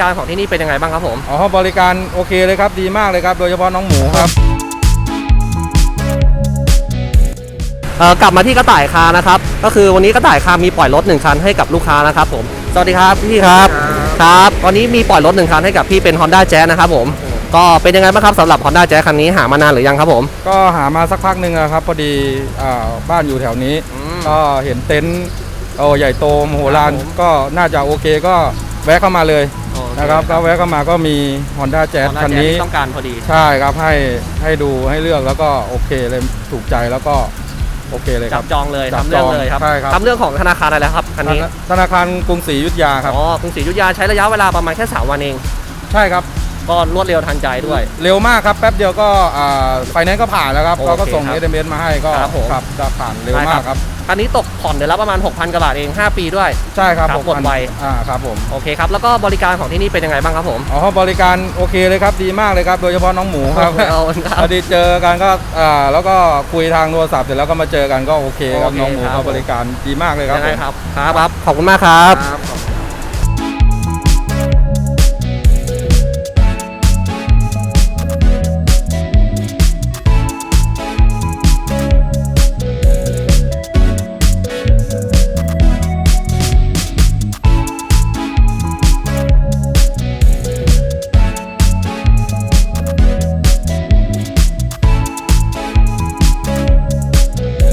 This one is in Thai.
การของที่นี่เป็นยังไงบ้างครับผม อ๋อบริการโอเคเลยครับดีมากเลยครับ โดยเฉพาะน้องหมูครับ เอ่อกลับมาที่กระต่ายคาร์นะครับ ก็คือวันนี้กระต่ายคาร์มีปล่อยรถหนึ่งคันให้กับลูกค้านะครับผม สวัสดีครับพี่ครับ ครับวันนี้มีปล่อยรถหนึ่งคันให้กับพี่เป็น Honda Jazz นะครับผม ก็เป็นยังไงบ้างครับสำหรับ Honda Jazz คันนี้หามานานหรือยังครับผม ก็หามาสักพักหนึ่งอะครับ พอดีอ่าบ้านอยู่แถวนี้ก็เห็นเต็นท์โอ้ใหญ่โตมโหฬารครับผม ก็น่าจะโอเคก็แวะเข้ามาเลย นะครับก็แวะเข้ามาก็มี Honda Jazz คันนี้ต้องการพอดี ใช่ครับให้ให้ดูให้เลือกแล้วก็โอเคเลยถูกใจแล้วก็โอเคเลยคจัรับบจองเลยจับทำเรื่องจองเลยครับใช่ครับทำเรื่องของธนาคารอะไรครับคันนี้ธนาคารกรุงศรีอยุธยาครับอ๋อกรุงศรีอยุธยาใช้ระยะเวลาประมาณแค่3วันเอง ใช่ครับ ก็รวดเร็วทันใจด้วย เร็วมากครับแป๊บเดียวก็ไฟแนนซ์ก็ผ่านแล้วครับโอเคเขาก็ส่งครับเอเดเมนมาให้ก็ครับผมครับจะผ่านเร็วได้ครับมากครับคันนี้ตกผ่อนเดือนละประมาณ 6,000กว่าบาทเอง 5 ปีด้วย ใช่ครับครับผมกดไว อ่าครับผมโอเคครับ แล้วก็บริการของที่นี่เป็นยังไงบ้างครับผม อ๋อบริการโอเคเลยครับดีมากเลยครับ โดยเฉพาะน้องหมูครับเอาครับพอดีเจอกันก็อ่าแล้วก็คุยทางโทรศัพท์เสร็จแล้วก็มาเจอกันก็โอเคครับโอเคน้องหมูครับ เขาบริการดีมากเลยครับยังไงผม ครับ ครับครับขอบคุณมากครับ ครับ